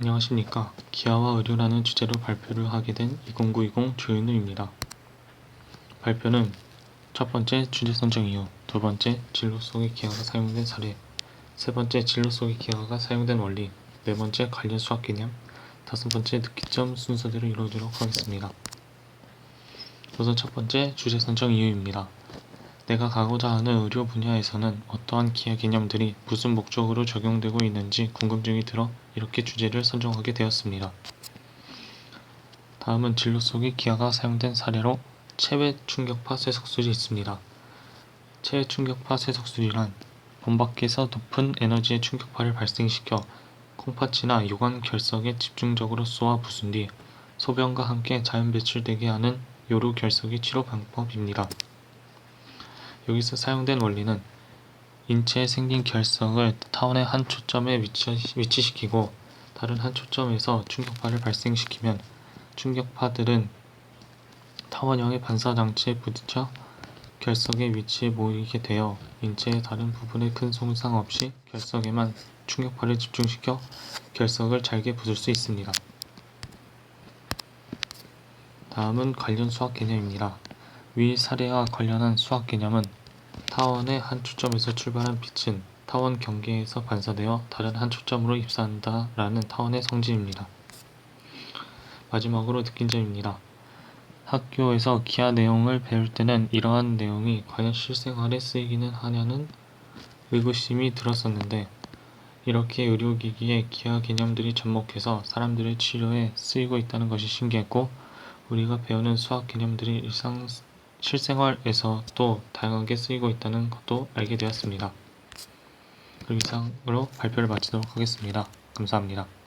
안녕하십니까. 기아와 의료라는 주제로 발표를 하게 된 2090 조윤우입니다. 발표는 첫 번째 주제 선정 이유, 두 번째 진로 속의 기하가 사용된 사례, 세 번째 진로 속의 기하가 사용된 원리, 네 번째 관련 수학 개념, 다섯 번째 느끼점 순서대로 이루어지도록 하겠습니다. 우선 첫 번째 주제 선정 이유입니다. 내가 가고자 하는 의료 분야에서는 어떠한 기하 개념들이 무슨 목적으로 적용되고 있는지 궁금증이 들어 이렇게 주제를 선정하게 되었습니다. 다음은 진로 속의 기하가 사용된 사례로 체외 충격파 쇠석술이 있습니다. 체외 충격파 쇠석술이란 몸 밖에서 높은 에너지의 충격파를 발생시켜 콩팥이나 요관 결석에 집중적으로 쏘아 부순 뒤 소변과 함께 자연 배출되게 하는 요로 결석의 치료 방법입니다. 여기서 사용된 원리는 인체에 생긴 결석을 타원의 한 초점에 위치, 위치 시키고 다른 한 초점에서 충격파를 발생시키면 충격파들은 타원형의 반사 장치에 부딪혀 결석의 위치에 모이게 되어 인체의 다른 부분에 큰 손상 없이 결석에만 충격파를 집중시켜 결석을 잘게 부술 수 있습니다. 다음은 관련 수학 개념입니다. 위 사례와 관련한 수학 개념은 타원의 한 초점에서 출발한 빛은 타원 경계에서 반사되어 다른 한 초점으로 입사한다라는 타원의 성질입니다. 마지막으로 느낀 점입니다. 학교에서 기하 내용을 배울 때는 이러한 내용이 과연 실생활에 쓰이기는 하냐는 의구심이 들었었는데 이렇게 의료기기에 기하 개념들이 접목해서 사람들의 치료에 쓰이고 있다는 것이 신기했고 우리가 배우는 수학 개념들이 일상 실생활에서 또 다양하게 쓰이고 있다는 것도 알게 되었습니다. 그럼 이상으로 발표를 마치도록 하겠습니다. 감사합니다.